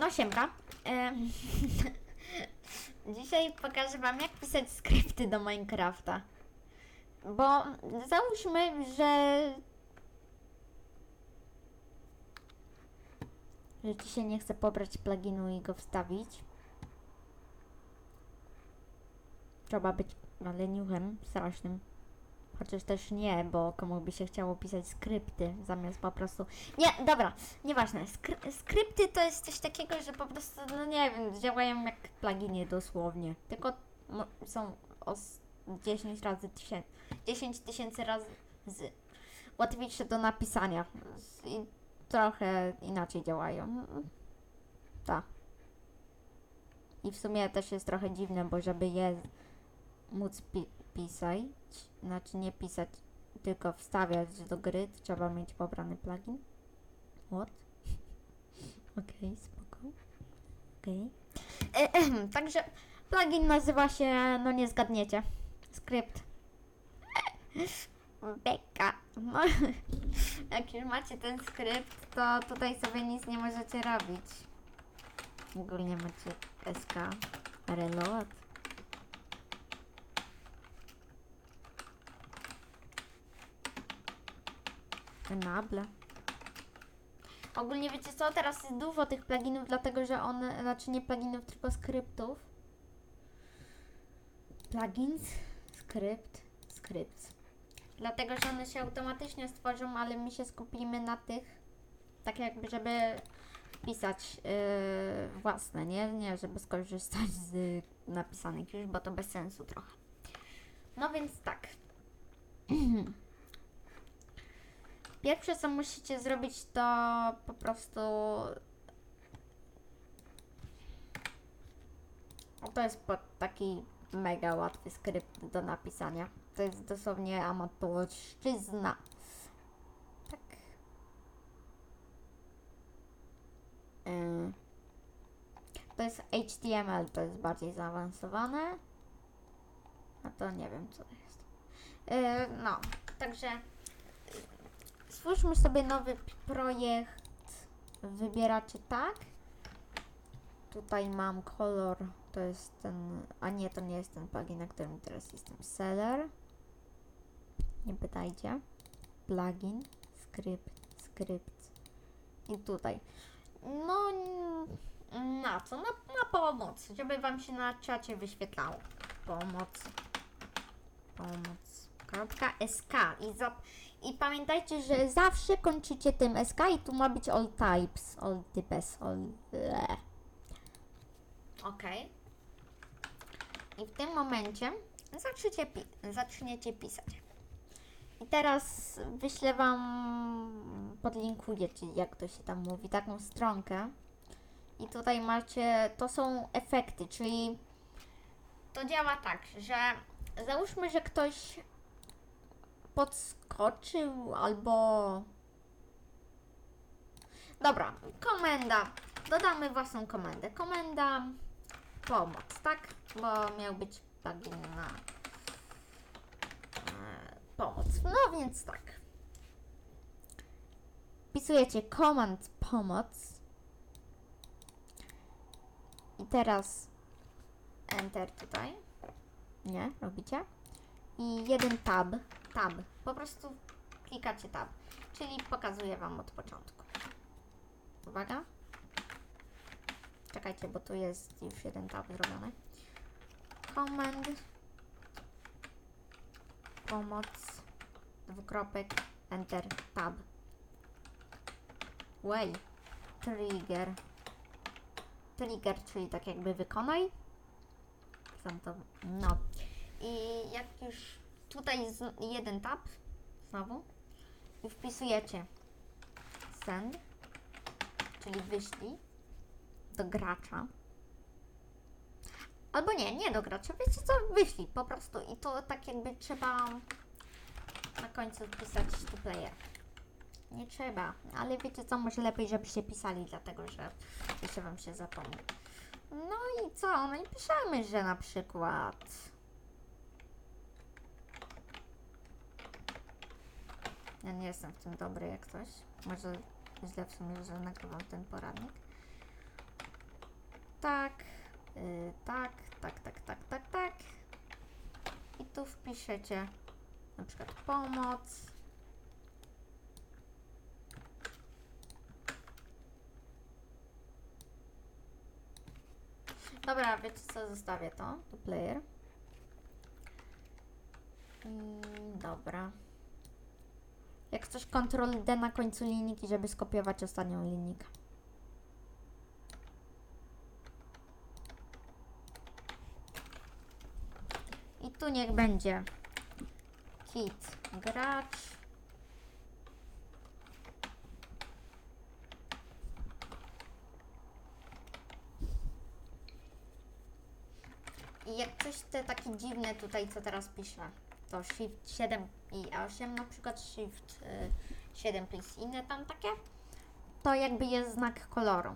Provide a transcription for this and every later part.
No siemka. Em, Dzisiaj pokażę wam jak pisać skrypty do Minecrafta. Bo załóżmy, że... Że ci się nie chce pobrać pluginu i go wstawić. Trzeba być leniuchem strasznym. Chociaż też nie, bo komu by się chciało pisać skrypty zamiast po prostu. Nie, dobra, nieważne. Skry skrypty to jest coś takiego, że po prostu, no nie wiem, działają jak pluginy dosłownie. Tylko no, są o s- 10 razy tysięcy, 10 tysięcy razy z, łatwiejsze do napisania. I trochę inaczej działają. Tak. I w sumie też jest trochę dziwne, bo żeby je móc pi pisać, znaczy nie pisać, tylko wstawiać do gry, trzeba mieć pobrany plugin. What? Okej, spoko. Okej. Okay. Także plugin nazywa się, no nie zgadniecie, skrypt. Beka. No, jak już macie ten skrypt, to tutaj sobie nic nie możecie robić. Ogólnie macie SK, reload. Enable. Ogólnie wiecie co, teraz jest dużo tych pluginów, dlatego że one, znaczy nie pluginów, tylko skryptów. Plugins, skrypt, skrypt. Dlatego, że one się automatycznie stworzą, ale my się skupimy na tych, tak jakby, żeby pisać yy, własne, nie? Nie, żeby skorzystać z napisanych już, bo to bez sensu trochę. No więc tak. Pierwsze, co musicie zrobić, to po prostu. To jest taki mega łatwy skrypt do napisania. To jest dosłownie amatorszczyzna. Tak. Ym. To jest HTML, to jest bardziej zaawansowane. A to nie wiem, co to jest. Yy, no, także stwórzmy sobie nowy projekt. Wybieracie tak. Tutaj mam kolor, to jest ten, a nie, to nie jest ten plugin, na którym teraz jestem. Seller. Nie pytajcie. Plugin, skrypt, skrypt. I tutaj. No, na co? Na, na pomoc, żeby Wam się na czacie wyświetlało. Pomoc. Pomoc. Kropka SK. I, za, I pamiętajcie, że zawsze kończycie tym SK i tu ma być all types. All types. All... Okej. I w tym momencie zaczniecie, pi- zaczniecie pisać. I teraz wyślę Wam, podlinkuję, czy jak to się tam mówi, taką stronkę. I tutaj macie, to są efekty, czyli to działa tak, że załóżmy, że ktoś podskoczył albo. Dobra, komenda. Dodamy własną komendę. Komenda pomoc, tak? Bo miał być plugin na e, pomoc. No więc tak. Wpisujecie command pomoc. I teraz enter tutaj. Nie, robicie. I jeden tab. Tab. Po prostu klikacie tab. Czyli pokazuję Wam od początku. Uwaga. Czekajcie, bo tu jest już jeden tab zrobiony. Command. Pomoc. Dwukropek. Enter. Tab. Way. Trigger. Trigger, czyli tak jakby wykonaj. Sam to. No. I jak już tutaj z, jeden tab, znowu, i wpisujecie send, czyli wyślij do gracza. Albo nie, nie do gracza, wiecie co, wyślij po prostu i to tak jakby trzeba na końcu wpisać to player. Nie trzeba, ale wiecie co, może lepiej, żebyście pisali, dlatego że jeszcze Wam się zapomni. No i co? No i piszemy, że na przykład Ja nie jestem w tym dobry jak coś. Może źle w sumie, że nagrywam ten poradnik. tak, y, tak, tak, tak, tak, tak, tak. I tu wpiszecie na przykład pomoc. Dobra, wiecie co, zostawię to, to player. Dobra. Jak coś Ctrl D na końcu linijki, żeby skopiować ostatnią linijkę. I tu niech będzie kit gracz. I jak coś te takie dziwne tutaj, co teraz piszę, to Shift 7 i 8 na przykład, Shift y, 7 plus inne tam takie, to jakby jest znak koloru.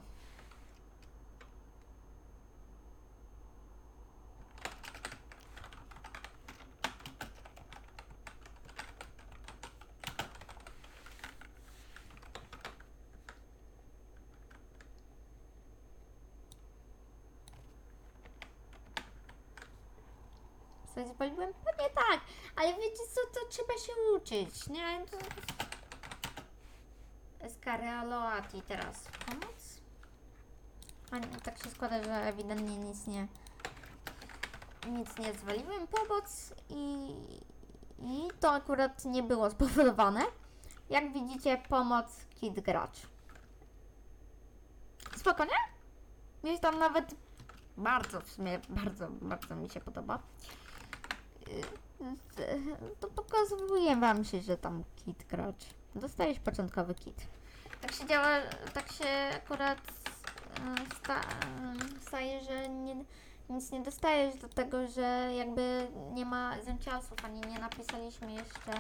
Coś zapaliłem? Pewnie tak, ale wiecie co, to trzeba się uczyć, nie? To... Teraz. Pomoc? A nie, tak się składa, że ewidentnie nic nie nic nie zwaliłem. Pomoc i, i to akurat nie było spowodowane. Jak widzicie, pomoc kit gracz. Spoko, nie? Jest tam nawet bardzo, w sumie bardzo, bardzo mi się podoba. To pokazuje wam się, że tam kit gracz. Dostajesz początkowy kit. Tak się działa, tak się akurat e, sta, e, staje, że nie, nic nie dostajesz do tego, że jakby nie ma zęcialsów, ani nie napisaliśmy jeszcze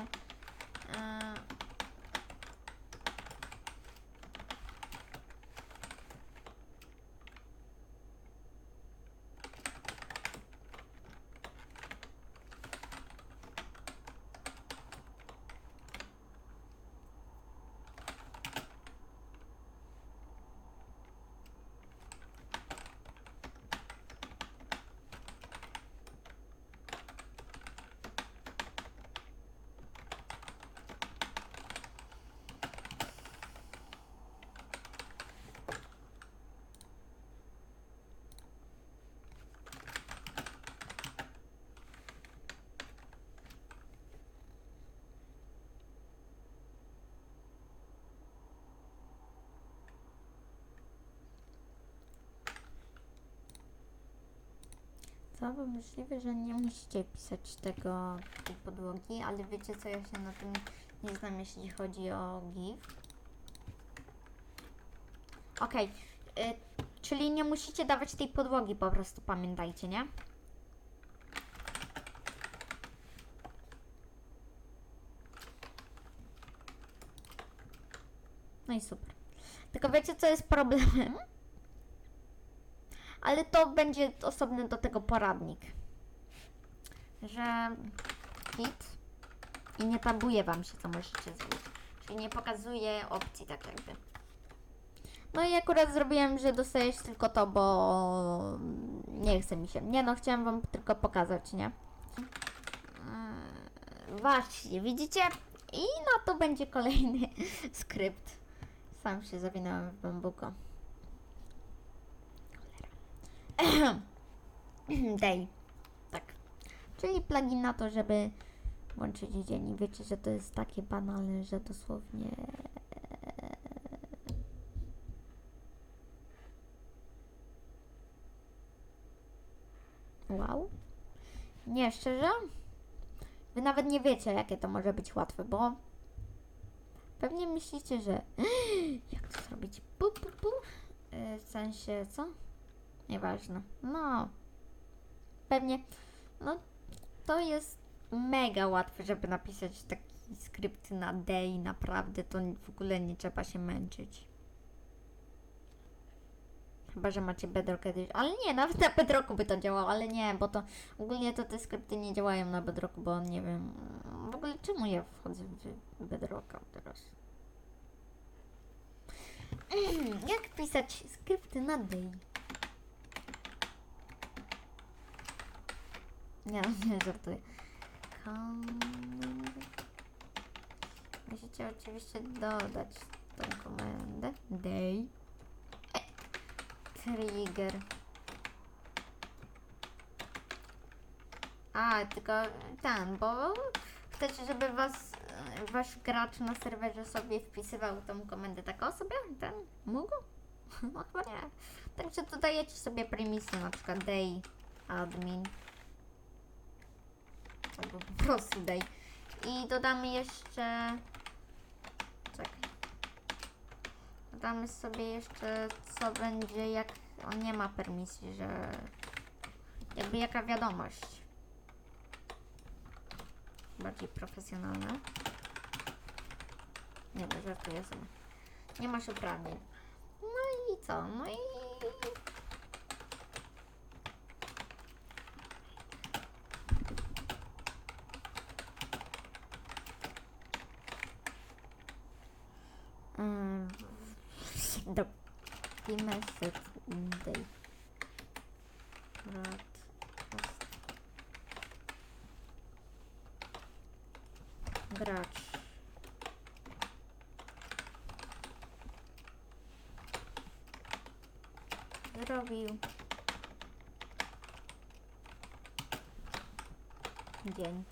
e, bo możliwe, że nie musicie pisać tego, tej podłogi, ale wiecie co, ja się na tym nie znam, jeśli chodzi o GIF. Okej, y, czyli nie musicie dawać tej podłogi, po prostu pamiętajcie, nie? No i super. Tylko wiecie, co jest problemem? Ale to będzie osobny do tego poradnik. Że hit i nie tabuje Wam się, co możecie zrobić. Czyli nie pokazuje opcji tak jakby. No i akurat zrobiłem, że dostajesz tylko to, bo nie chce mi się. Nie no, chciałam Wam tylko pokazać, nie? Yy, Właśnie, widzicie? I na to będzie kolejny skrypt. Sam się zawinąłem w bambuko. Day. Tak. Czyli plugin na to, żeby łączyć dzień. Wiecie, że to jest takie banalne, że dosłownie... Wow. Nie, szczerze? Wy nawet nie wiecie, jakie to może być łatwe, bo pewnie myślicie, że jak to zrobić? Pu, pu, pu. Yy, W sensie, co? Nieważne. No. Pewnie. No. To jest mega łatwe, żeby napisać taki skrypt na D i naprawdę to w ogóle nie trzeba się męczyć. Chyba, że macie Bedrock Edition. Ale nie, nawet na Bedrocku by to działało, ale nie, bo to ogólnie to te skrypty nie działają na Bedrocku, bo nie wiem. W ogóle czemu ja wchodzę w Bedrocka teraz? Jak pisać skrypty na D? Nie, nie żartuję. Musicie oczywiście dodać tę komendę. Day. Trigger. A, tylko ten, bo chcecie, żeby was, wasz gracz na serwerze sobie wpisywał tą komendę taką sobie? Ten? Mógł? No chyba nie. Także dodajecie sobie premisy, na przykład day admin. Albo po prostu day. I dodamy jeszcze... Czekaj. Dodamy sobie jeszcze, co będzie, jak on nie ma permisji, że... Jakby jaka wiadomość. Bardziej profesjonalne. Nie, no żartuję sobie. Nie masz uprawnień. No i co? No i... Mm, do... I message day. Broadcast. Gracz. Zrobił. Dzień.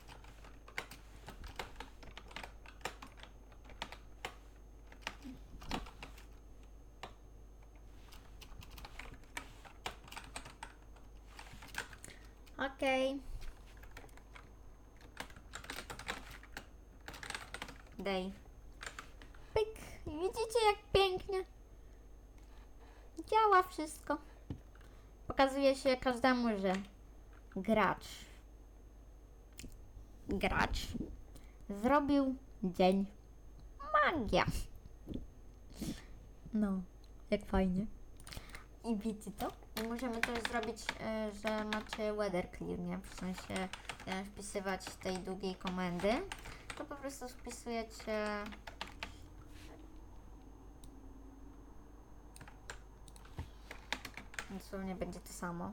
Okej. Dej. Pyk. Widzicie jak pięknie? Działa wszystko. Pokazuje się każdemu, że gracz gracz zrobił dzień. Magia. No, jak fajnie. I widzicie to? I możemy też zrobić, e, że macie weather clear, nie? W sensie e, wpisywać tej długiej komendy. To po prostu wpisujecie Dosłownie będzie to samo.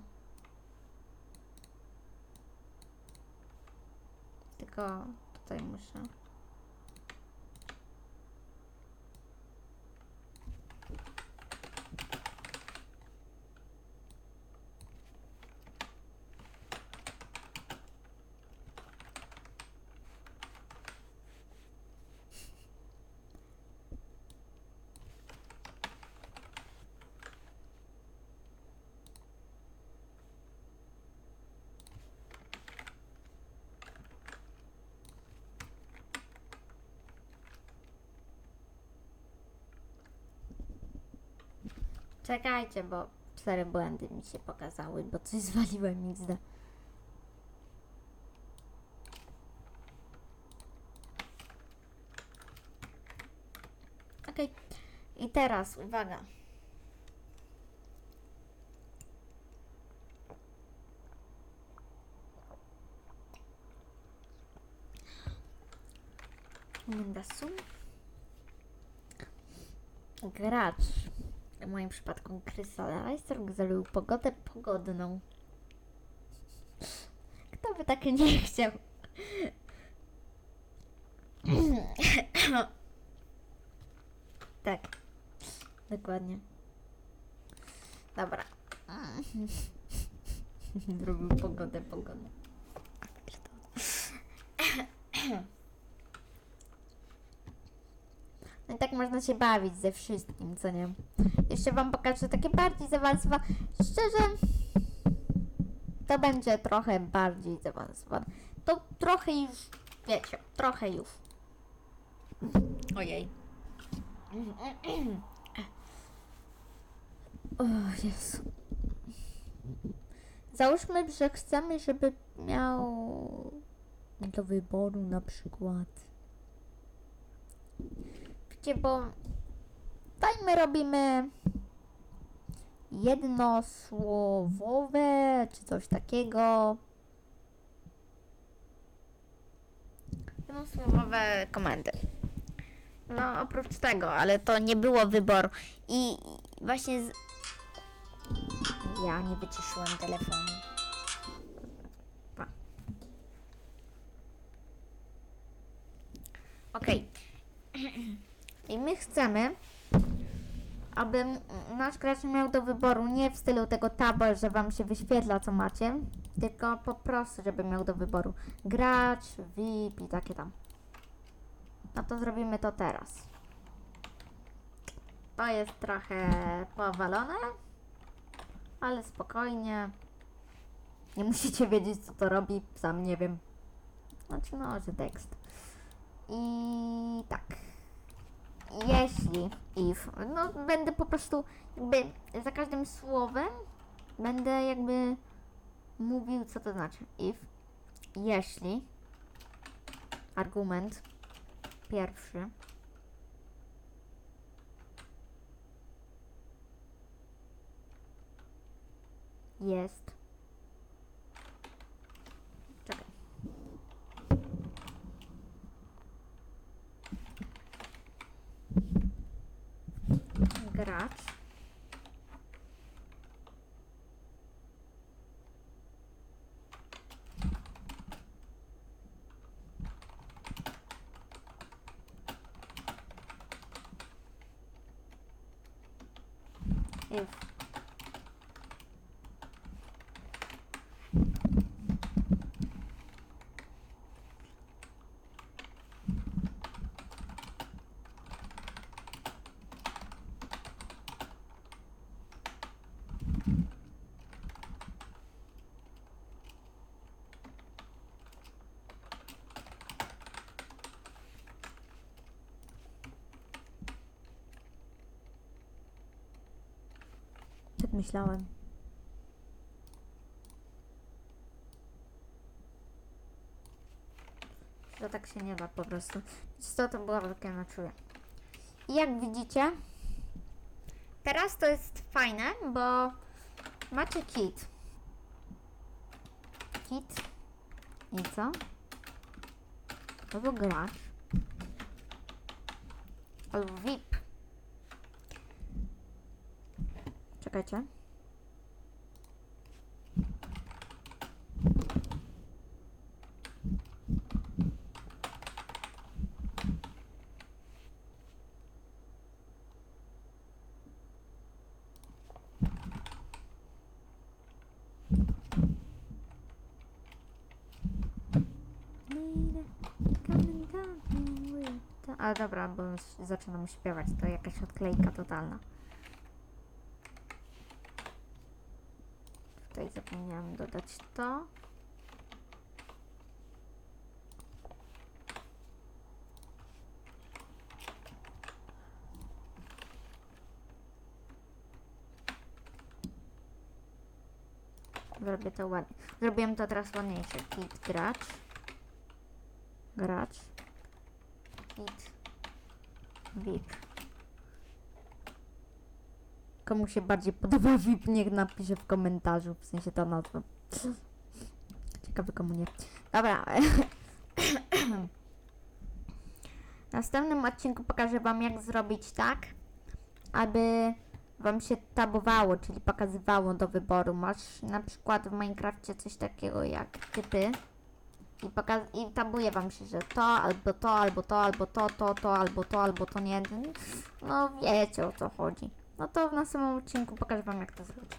Tylko tutaj muszę. Czekajcie, bo cztery błędy mi się pokazały, bo coś zwaliłem XD. Okej. I teraz, uwaga. Komenda sum. Gracz w moim przypadku Krystal zrobił pogodę pogodną. Kto by tak nie chciał? tak, dokładnie. Dobra. Zrobił pogodę pogodną. No i tak można się bawić ze wszystkim, co nie? Jeszcze wam pokażę takie bardziej zaawansowane. Szczerze, to będzie trochę bardziej zaawansowane. To trochę już, wiecie, trochę już. Ojej. O Jezu. Załóżmy, że chcemy, żeby miał do wyboru na przykład szybkie, bo dajmy robimy jednosłowowe czy coś takiego. Jednosłowowe komendy. No oprócz tego, ale to nie było wyboru. I właśnie z... Ja nie wyciszyłam telefonu. Pa. Okej. Okay. my chcemy, aby nasz gracz miał do wyboru nie w stylu tego tabel, że wam się wyświetla co macie, tylko po prostu, żeby miał do wyboru gracz, VIP i takie tam. No to zrobimy to teraz. To jest trochę powalone, ale spokojnie. Nie musicie wiedzieć, co to robi, sam nie wiem. Znaczy, no, że tekst. I tak. Jeśli, if, no będę po prostu jakby za każdym słowem będę jakby mówił, co to znaczy. If, jeśli, argument pierwszy. Jest. Gracz. Myślałem. To tak się nie da po prostu. Co to było takie na czuję. I jak widzicie, teraz to jest fajne, bo macie kit. Kit. I co? Albo gracz. Albo VIP. Czekajcie. Ale dobra, bo zaczynam śpiewać, to jakaś odklejka totalna. Tutaj zapomniałam dodać to. Zrobię to ładnie. Zrobiłem to teraz ładniejsze. Kit gracz. Gracz. Kit. Komu się bardziej podoba VIP, niech napisze w komentarzu, w sensie to nazwę. Ciekawe komu nie. Dobra. W następnym odcinku pokażę Wam, jak zrobić tak, aby Wam się tabowało, czyli pokazywało do wyboru. Masz na przykład w Minecrafcie coś takiego jak typy i, pokaz- i tabuje Wam się, że to, albo to, albo to, albo to, to, to, albo to, albo to nie. No wiecie o co chodzi. No to w następnym odcinku pokażę Wam jak to zrobić.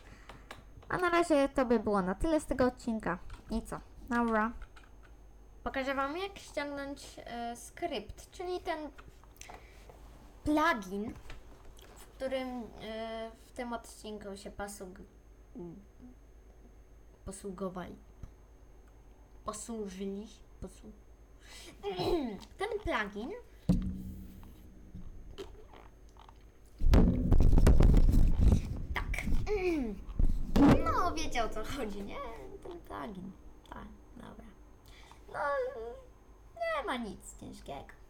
A na razie to by było na tyle z tego odcinka. I co? Dobra. Pokażę Wam jak ściągnąć e, skrypt, czyli ten plugin, w którym e, w tym odcinku się posług... posługowali. Posłużyli. Posłu... ten plugin No, wiecie o co chodzi, nie? Ten plugin. Tak, dobra. No, nie ma nic ciężkiego.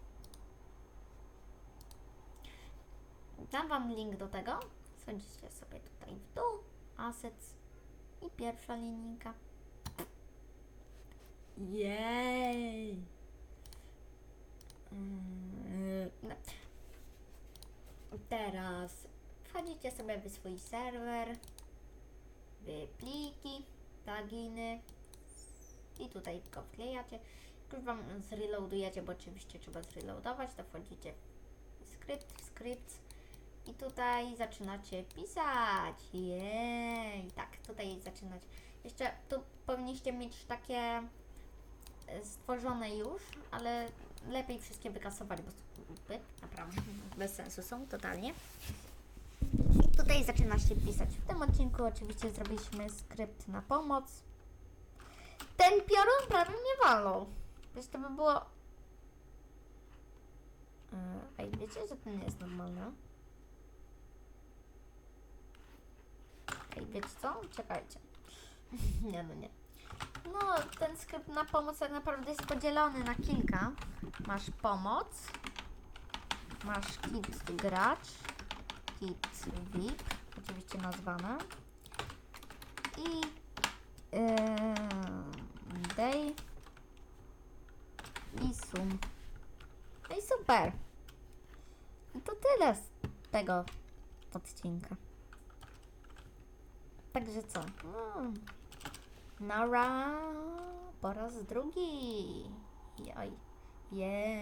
Dam Wam link do tego. Schodzicie sobie tutaj w dół. Assets. I pierwsza linijka. Jej! Mm, no. Teraz wchodzicie sobie w swój serwer, w pliki, pluginy i tutaj go wklejacie. Już Wam zreloadujecie, bo oczywiście trzeba zreloadować, to wchodzicie w skrypt, w skrypt i tutaj zaczynacie pisać. Jej, tak, tutaj zaczynać. Jeszcze tu powinniście mieć takie e, stworzone już, ale lepiej wszystkie wykasować, bo naprawdę bez sensu są totalnie. Tutaj zaczyna się pisać. W tym odcinku oczywiście zrobiliśmy skrypt na pomoc. Ten piorun prawie mnie walą. Wiesz, to by było... Ej, wiecie, że to nie jest normalne? Ej, wiecie co? Czekajcie. nie, no nie. No, ten skrypt na pomoc tak naprawdę jest podzielony na kilka. Masz pomoc, masz kit gracz, kit VIP, oczywiście nazwane i yy, day i sum. No i super. I to tyle z tego odcinka. Także co? No. Nara po raz drugi. Joj. Jej.